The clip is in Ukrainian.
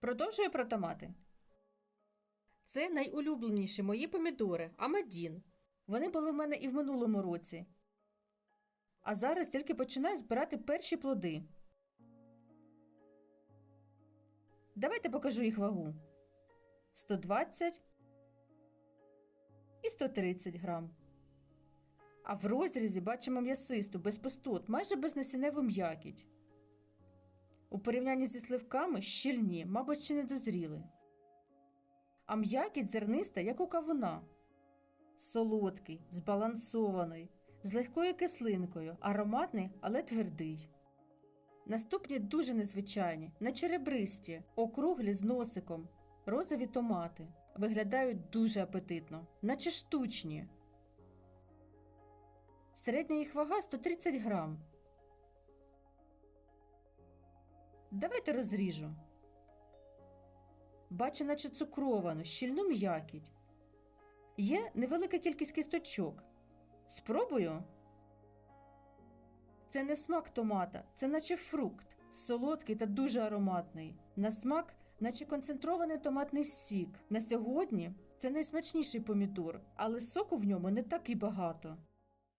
Продовжую про томати. Це найулюбленіші мої помідори Амадін. Вони були в мене і в минулому році. А зараз тільки починаю збирати перші плоди. Давайте покажу їх вагу: 120 і 130 грам. А в розрізі бачимо м'ясисту, без пустот, майже безнасінневу м'якіть. У порівнянні зі сливками щільні, мабуть, ще не дозріли. А м'якіть зерниста, як у кавуна. Солодкий, збалансований, з легкою кислинкою, ароматний, але твердий. Наступні дуже незвичайні, наче ребристі, округлі з носиком, розові томати. Виглядають дуже апетитно, наче штучні. Середня їх вага 130 грам. Давайте розріжу. Бачу, наче цукровану, щільну м'якіть. Є невелика кількість кісточок. Спробую. Це не смак томата, це наче фрукт, солодкий та дуже ароматний. На смак, наче концентрований томатний сік. На сьогодні це найсмачніший помідор, але соку в ньому не так і багато.